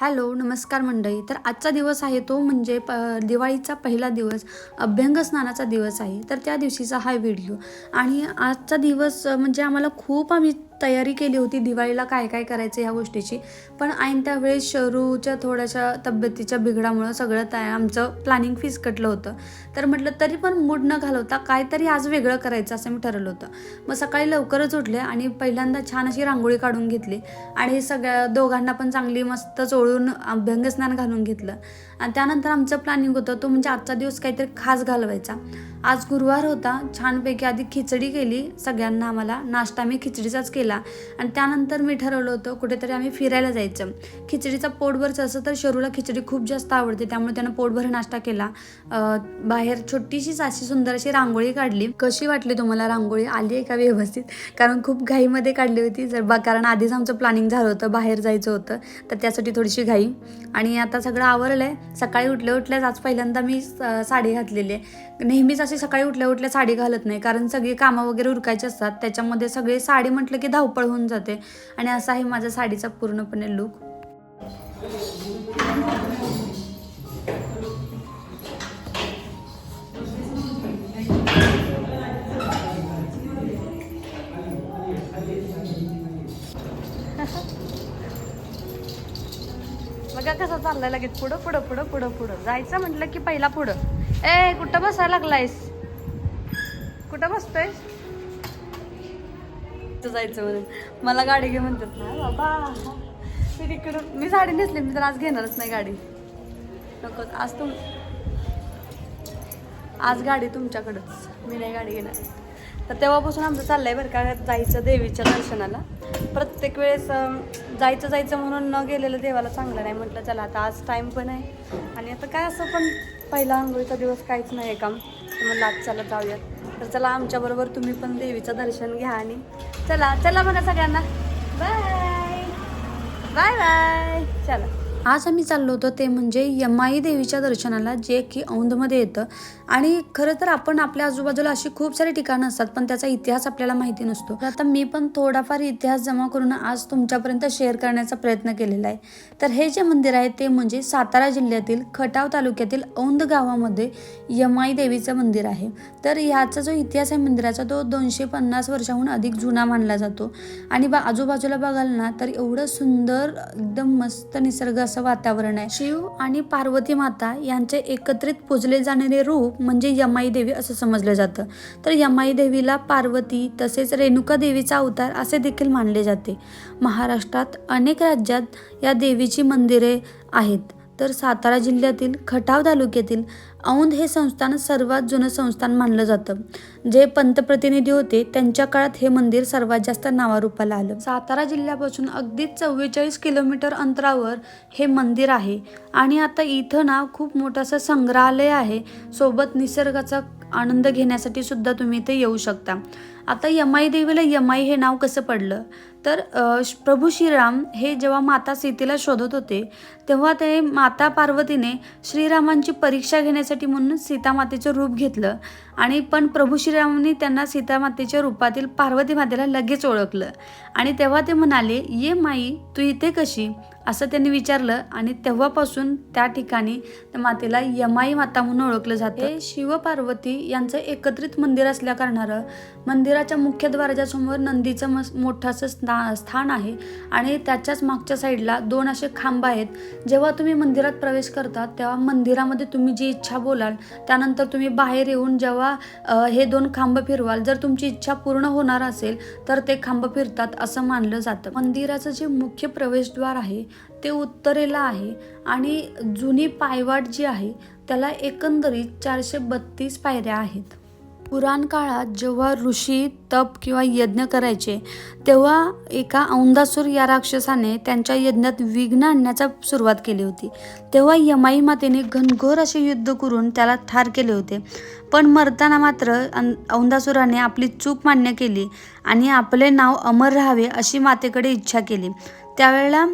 Hello नमस्कार मंडळी. तर आजचा दिवस आहे तो म्हणजे प दिवाळीचा पहिला दिवस अभ्यंग स्नानाचा दिवस आहे. तर त्या दिवशीचा हा व्हिडिओ. आणि आजचा दिवस म्हणजे आम्हाला खूप आम्ही तयारी केली होती दिवाळीला काय काय करायचं ह्या गोष्टीची. पण ऐन त्यावेळेस शरूच्या थोड्याशा तब्येतीच्या बिघडामुळं सगळं त्या आमचं प्लॅनिंग फिसकटलं होतं. तर म्हटलं तरी पण मूड न घालवता काहीतरी आज वेगळं करायचं असं मी ठरवलं होतं. मग सकाळी लवकरच उठले आणि पहिल्यांदा छान अशी रांगोळी काढून घेतली. आणि सगळ्या दोघांना पण चांगली मस्त चोळून अभ्यंगस्नान घालून घेतलं. आणि त्यानंतर आमचं प्लॅनिंग होतं तो म्हणजे आजचा दिवस काहीतरी खास घालवायचा. आज गुरुवार होता छानपैकी आधी खिचडी केली सगळ्यांना आम्हाला. नाश्ता मी खिचडीचाच केला. आणि त्यानंतर मी ठरवलं होतं कुठेतरी आम्ही फिरायला जायचं. खिचडीचा पोटभरचं असं तर शरूला खिचडी खूप जास्त आवडते त्यामुळे त्यानं पोटभर नाश्ता केला. बाहेर छोटीशीच अशी सुंदर अशी रांगोळी काढली. कशी वाटली तुम्हाला रांगोळी? आली आहे का व्यवस्थित? कारण खूप घाईमध्ये काढली होती. जर बा कारण आधीच आमचं प्लॅनिंग झालं होतं बाहेर जायचं होतं. तर त्यासाठी थोडीशी घाई. आणि आता सगळं आवरलं आहे सकाळी उठल्या उठल्याच आज पहिल्यांदा मी साडी घातलेली आहे. नेहमीच अशी सकाळी उठल्या उठल्या साडी घालत नाही. कारण सगळी कामं वगैरे उरकायची असतात. त्याच्यामध्ये सगळे साडी म्हटलं की धावपळ होऊन जाते. आणि असा आहे माझ्या साडीचा पूर्णपणे लुक बघा कसं चाललाय लगेच. पुढं पुढं पुढं पुढं पुढं. जायचं म्हटलं की पहिला पुढं. ए कुठं बसायला लागलायस? कुठं बसतोयस? तू जायचं म्हणून. मला गाडी घे म्हणतात ना. बाबा. मी तिकडून मी साडी नेसली मी तर आज घेणारच नाही गाडी. नको आज तुम आज गाडी तुमच्याकडंच. मी नाही गाडी घेणार. तर तेव्हापासून आमचं चाललंय बरं का जायचं देवीच्या दर्शनाला. प्रत्येक वेळेस जायचं जायचं म्हणून न गेलेलं देवाला चांगलं नाही म्हटलं चला आता आज टाईम पण आहे. आणि आता काय असं पण पहिला आंघोळीचा दिवस काहीच नाही आहे काम म्हणलं आज चला जाऊयात. तर चला आमच्याबरोबर तुम्ही पण देवीचं दर्शन घ्या आणि चला चला म्हणा सगळ्यांना. बाय. Bye bye. चला. आज आम्ही चाललो होतो ते म्हणजे यमाई देवीच्या दर्शनाला जे की औंधमध्ये येतं. आणि खरं तर आपण आपल्या आजूबाजूला अशी खूप सारी ठिकाणं असतात पण त्याचा इतिहास आपल्याला माहिती नसतो. आता मी पण थोडाफार इतिहास जमा करून आज तुमच्यापर्यंत शेअर करण्याचा प्रयत्न केलेला आहे. तर हे जे मंदिर आहे ते म्हणजे सातारा जिल्ह्यातील खटाव तालुक्यातील औंध गावामध्ये यमाई देवीचं मंदिर आहे. तर ह्याचा जो इतिहास आहे मंदिराचा तो दोनशे पन्नास वर्षाहून अधिक जुना मानला जातो. आणि बा आजूबाजूला बघाल ना तर एवढं सुंदर एकदम मस्त निसर्ग असं वातावरण आहे. शिव आणि पार्वती माता यांचे एकत्रित पूजले जाणारे रूप म्हणजे यमाई देवी असं समजलं जातं. तर यमाई देवीला पार्वती तसेच रेणुका देवीचा अवतार असे देखील मानले जाते. महाराष्ट्रात अनेक राज्यात या देवीची मंदिरे आहेत. तर सातारा जिल्ह्यातील खटाव तालुक्यातील औंध हे संस्थान सर्वात जुनं संस्थान मानलं जातं. जे पंतप्रतिनिधी होते त्यांच्या काळात हे मंदिर सर्वात जास्त नावारूपाला आलं. सातारा जिल्ह्यापासून अगदी चव्वेचाळीस किलोमीटर अंतरावर हे मंदिर आहे. आणि आता इथं ना खूप मोठं असं संग्रहालय आहे. सोबत निसर्गाचा आनंद घेण्यासाठी सुद्धा तुम्ही इथे येऊ शकता. आता यमाई देवीला यमाई हे नाव कसं पडलं? तर श- प्रभू श्रीराम हे जेव्हा माता सीतेला शोधत होते तेव्हा ते माता पार्वतीने श्रीरामांची परीक्षा घेण्यासाठी म्हणून सीतामातेचं रूप घेतलं. आणि पण प्रभू श्रीरामांनी त्यांना सीतामातेच्या रूपातील पार्वती मातेला लगेच ओळखलं. आणि तेव्हा ते म्हणाले ये माई तू इथे कशी? असं त्यांनी विचारलं आणि तेव्हापासून त्या ठिकाणी त्या मातेला यमाई माता म्हणून ओळखलं जाते. शिवपार्वती यांचं एकत्रित मंदिर असल्या कारणानं मंदिराच्या मुख्य द्वाराच्यासमोर नंदीचं मस मोठं असं स्था स्थान आहे आणि त्याच्याच मागच्या साईडला दोन असे खांब आहेत. जेव्हा तुम्ही मंदिरात प्रवेश करता तेव्हा मंदिरामध्ये तुम्ही जी इच्छा बोलाल त्यानंतर तुम्ही बाहेर येऊन जेव्हा हे दोन खांब फिरवाल जर तुमची इच्छा पूर्ण होणार असेल तर ते खांब फिरतात असं मानलं जातं. मंदिराचं जे मुख्य प्रवेशद्वार आहे ते उत्तरेला आहे आणि जुनी पायवाट जी आहे त्याला एकंदरीत चारशे बत्तीस पायऱ्या आहेत. पुराण काळात जेव्हा ऋषी तप किंवा यज्ञ करायचे तेव्हा एका औंदासूर या राक्षसाने त्यांच्या यज्ञात विघ्न आणण्याचा सुरुवात केली होती. तेव्हा यमाई मातेने घनघोर असे युद्ध करून त्याला ठार केले होते. पण मरताना मात्र औंदासुराने आपली चूक मान्य केली आणि आपले नाव अमर राहावे अशी मातेकडे इच्छा केली. त्यावेळेला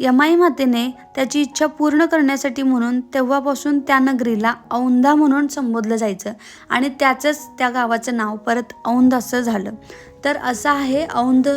यमाई मातेने त्याची इच्छा पूर्ण करण्यासाठी म्हणून तेव्हापासून त्या नगरीला औंधा म्हणून संबोधलं जायचं आणि त्याचंच त्या गावाचं नाव परत औंध असं झालं. तर असा आहे औंध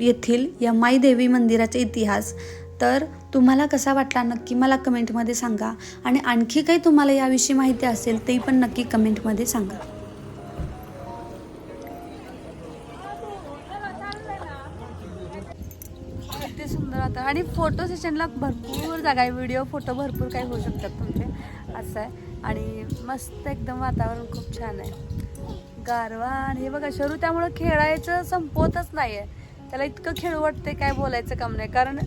येथील यमाई देवी मंदिराचा इतिहास. तर तुम्हाला कसा वाटला नक्की मला कमेंटमध्ये सांगा आणि आणखी काही तुम्हाला याविषयी माहिती असेल ते पण नक्की कमेंटमध्ये सांगा. आणि फोटो सेशनला भरपूर जागा आहे. व्हिडिओ फोटो भरपूर काही होऊ शकतात तुमचे. असं आहे. आणि मस्त एकदम वातावरण खूप छान आहे. गारवा आणि हे बघा शरू त्यामुळं खेळायचं संपवतच नाही आहे त्याला इतकं खेळ वाटते काय बोलायचं काम नाही. कारण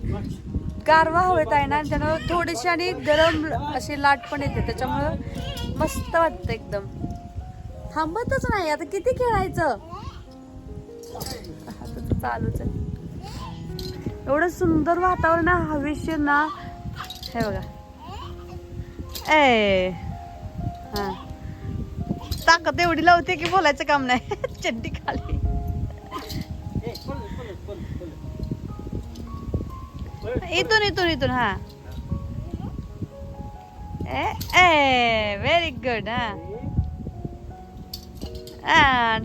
गारवा हवेत आहे ना त्यानं थोडीशी आणि गरम अशी लाट पण येते. त्याच्यामुळं मस्त वाटतं एकदम. थांबतच नाही. आता किती खेळायचं? तर चालूच आहे. एवढं सुंदर वातावरण आहे हवेशीर ना. हे बघा. ए. हां. ताकद एवढी लावते की बोलायचं काम नाही. चड्डी खाली. इथून इथून इथून हा. ए ए व्हेरी गुड हा.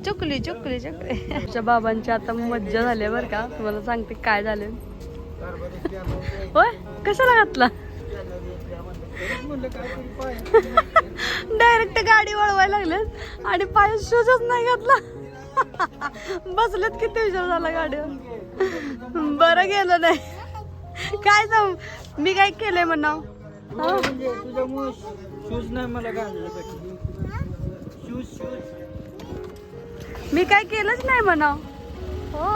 चुकली चुकली चुकली. बाबांची आता मज्जा झाली बरं का? तुम्हाला सांगते काय झालं. होय? कशाला घातला? डायरेक्ट गाडी वळवायला लागले आणि पाय शूजच नाही घातला. बसलेत किती विचार झाला गाडीवर. बरं गेलं नाही. काय सांग? मी काय केलंय म्हणा शूज नाही मला शूज शूज मी काय केलंच नाही म्हणा हो.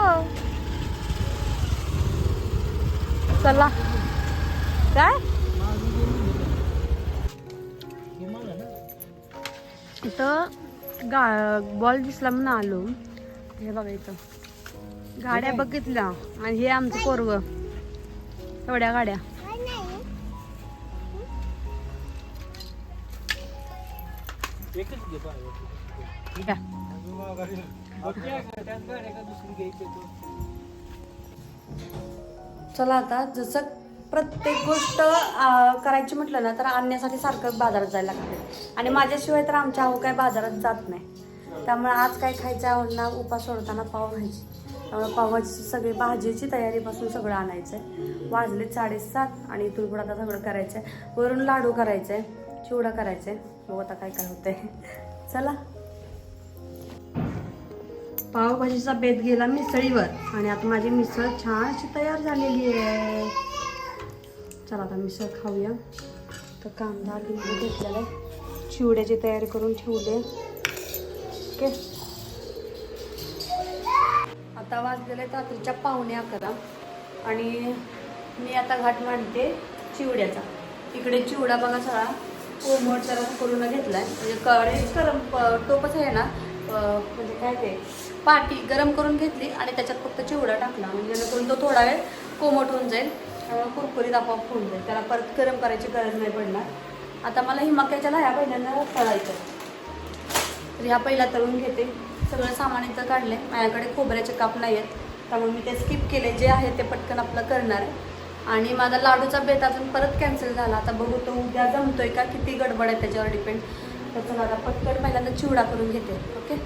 चला. काय? इथं गा बॉल दिसला म्हणून आलो. हे बघा इथं. गाड्या बघितल्या आणि हे आमचं पोरग. एवढ्या गाड्या. एकच घे चला आता जसं प्रत्येक गोष्ट करायची म्हटलं ना तर आणण्यासाठी सारखं बाजारात जायला लागते. आणि माझ्याशिवाय तर आमच्या आहो काय बाजारात जात नाही. त्यामुळे आज काय खायचं आवडणार उपास सोडताना पावभाजी त्यामुळे पावभाजीची सगळी भाजीची तयारीपासून सगळं आणायचं आहे वाजले साडेसात आणि इथून पुढं आता सगळं करायचं आहे वरून लाडू करायचे आहे चिवडा करायचं आहे बघू आता काय काय होतंय. चला. पावभाजीचा बेत गेला मिसळीवर. आणि आता माझी मिसळ छान अशी तयार झालेली आहे. चला आता मिसळ खाऊया. तर कांदा लिंबू घेतलेला आहे. चिवड्याची तयारी करून ठेवले. ओके आता वाजलेले रात्रीच्या पावणे अकरा. आणि मी आता घाट मांडते चिवड्याचा. इकडे चिवडा बघा सगळा. कोमट जरा करून घेतलाय. म्हणजे कडे गरम प- टोपच आहे ना. म्हणजे काय ते? पाटी गरम करून घेतली आणि त्याच्यात फक्त चिवडा टाकला. म्हणजे जेणेकरून तो थोडा वेळ कोमट होऊन जाईल. कुरकुरीत आपोआप होऊन जाईल. त्याला परत गरम करायची गरज नाही पडणार. आता मला हिमाक्याच्या लाह्या पहिल्यांदा तळायचं तर ह्या पहिला तळून घेते. सगळं सामान इथं काढले माझ्याकडे खोबऱ्याचे काप नाही आहेत. त्यामुळे मी ते स्किप केले. जे आहे ते पटकन आपलं करणार आहे. आणि माझा लाडूचा बेत अजून परत कॅन्सल झाला. आता बघू तो उद्या जमतोय का? किती गडबड आहे त्याच्यावर डिपेंड तर चला आता पटकन पहिल्यांदा चिवडा करून घेते. ओके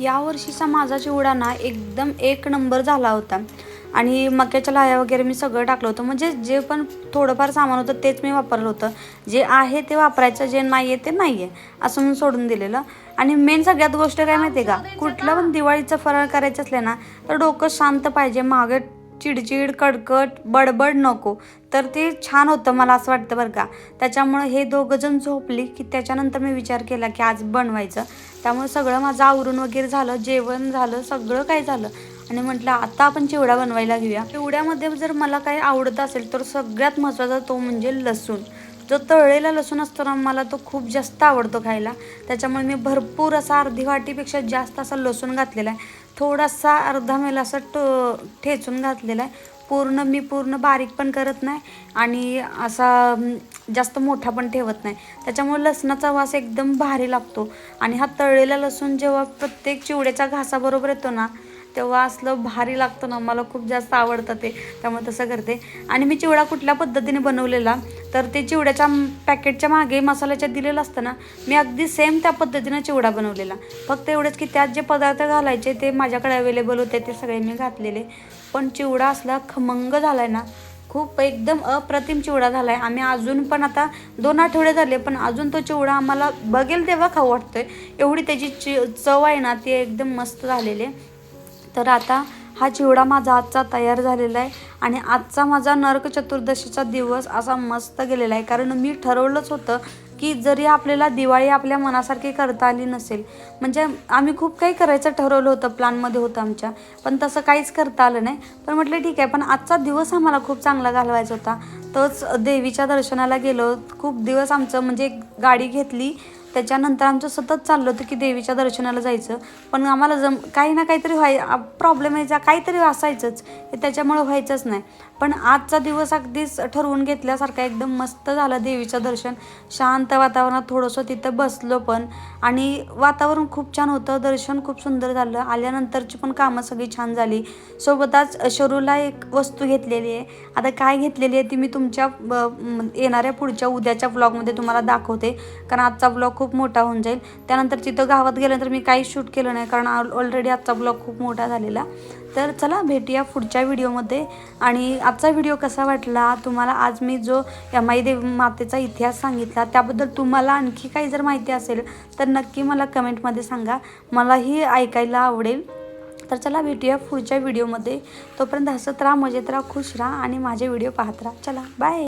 यावर्षीचा माझा चिवडा ना एकदम एक नंबर झाला होता. आणि मक्याच्या लाया वगैरे मी सगळं टाकलं होतं. म्हणजे जे पण थोडंफार सामान होतं तेच मी वापरलं होतं. जे आहे ते वापरायचं जे नाही आहे ते नाही आहे असं मी सोडून दिलेलं. आणि मेन सगळ्यात गोष्ट काय माहिती आहे का? कुठलं पण दिवाळीचं फराळ करायचं असलं ना तर डोकं शांत पाहिजे. मागे चिडचिड कडकट बडबड नको. तर ते छान होतं मला असं वाटतं बरं का. त्याच्यामुळे हे दोघं जण झोपली की त्याच्यानंतर मी विचार केला की आज बनवायचं. त्यामुळे सगळं माझं आवरून वगैरे झालं जेवण झालं सगळं काय झालं. आणि म्हटलं आता आपण चिवडा बनवायला घेऊया. चिवड्यामध्ये जर मला काही आवडत असेल तर सगळ्यात महत्त्वाचा तो म्हणजे लसूण. जो तळलेला लसूण असतो ना मला तो खूप जास्त आवडतो खायला. त्याच्यामुळे मी भरपूर असा अर्धी वाटीपेक्षा जास्त असा लसूण घातलेला आहे. थोडासा अर्धा मेल असा ट ठेचून घातलेला आहे. पूर्ण मी पूर्ण बारीक पण करत नाही आणि असा जास्त मोठा पण ठेवत नाही. त्याच्यामुळे लसणाचा वास एकदम भारी लागतो. आणि हा तळलेला लसूण जेव्हा प्रत्येक चिवड्याच्या घासाबरोबर येतो ना तेव्हा असलं भारी लागतं ना मला खूप जास्त आवडतं ते. त्यामुळे तसं करते. आणि मी चिवडा कुठल्या पद्धतीने बनवलेला तर ते चिवड्याच्या पॅकेटच्या मागे मसाल्याच्या दिलेलं असतं ना मी अगदी सेम त्या पद्धतीनं चिवडा बनवलेला. फक्त एवढंच की त्यात जे पदार्थ घालायचे ते माझ्याकडे अवेलेबल होते ते सगळे मी घातलेले. पण चिवडा असला खमंग झाला आहे ना खूप एकदम अप्रतिम चिवडा झाला आहे आम्ही अजून पण आता दोन आठवडे झाले पण अजून तो चिवडा आम्हाला बघेल तेव्हा खाऊ वाटतोय. एवढी त्याची चि चव आहे ना ती एकदम मस्त झालेली आहे. तर आता हा चिवडा माझा आजचा तयार झालेला आहे आणि आजचा माझा नरक चतुर्दशीचा दिवस असा मस्त गेलेला आहे. कारण मी ठरवलंच होतं की जरी आपल्याला दिवाळी आपल्या मनासारखी करता आली नसेल म्हणजे आम्ही खूप काही करायचं ठरवलं होतं प्लॅनमध्ये होतं आमच्या. पण तसं काहीच करता आलं नाही. पण म्हटलं ठीक आहे पण आजचा दिवस आम्हाला खूप चांगला घालवायचा होता. तोच देवीच्या दर्शनाला गेलो. खूप दिवस आमचं म्हणजे गाडी घेतली. त्याच्यानंतर आमचं सतत चाललं होतं की देवीच्या दर्शनाला जायचं. पण आम्हाला जम काही ना काहीतरी व्हाय प्रॉब्लेम यायचा काहीतरी असायचंच हे त्याच्यामुळं व्हायचंच नाही. पण आजचा दिवस अगदीच ठरवून घेतल्यासारखा एकदम मस्त झालं देवीचं दर्शन. शांत वातावरणात थोडंसं तिथं बसलो पण आणि वातावरण खूप छान होतं दर्शन खूप सुंदर झालं. आल्यानंतरची पण कामं सगळी छान झाली. सोबतच शरूला एक वस्तू घेतलेली आहे. आता काय घेतलेली आहे ती मी तुमच्या ब- येणाऱ्या पुढच्या उद्याच्या ब्लॉगमध्ये तुम्हाला दाखवते. कारण आजचा ब्लॉग खूप मोठा होऊन जाईल. त्यानंतर तिथं गावात गेल्यानंतर मी काही शूट केलं नाही. कारण ऑलरेडी आजचा ब्लॉग खूप मोठा झालेला. तर चला भेटूया पुढच्या व्हिडिओमध्ये. आणि आजचा व्हिडिओ कसा वाटला? तुम्हाला आज मी जो यमाई देवी मातेचा इतिहास सांगितला त्याबद्दल तुम्हाला आणखी काही जर माहिती असेल तर नक्की मला कमेंटमध्ये सांगा. मलाही ऐकायला आवडेल. तर चला भेटूया पुढच्या व्हिडिओमध्ये. तोपर्यंत हसत राहा मजेत राहा खुश राहा आणि माझे व्हिडिओ पाहत राहा. चला बाय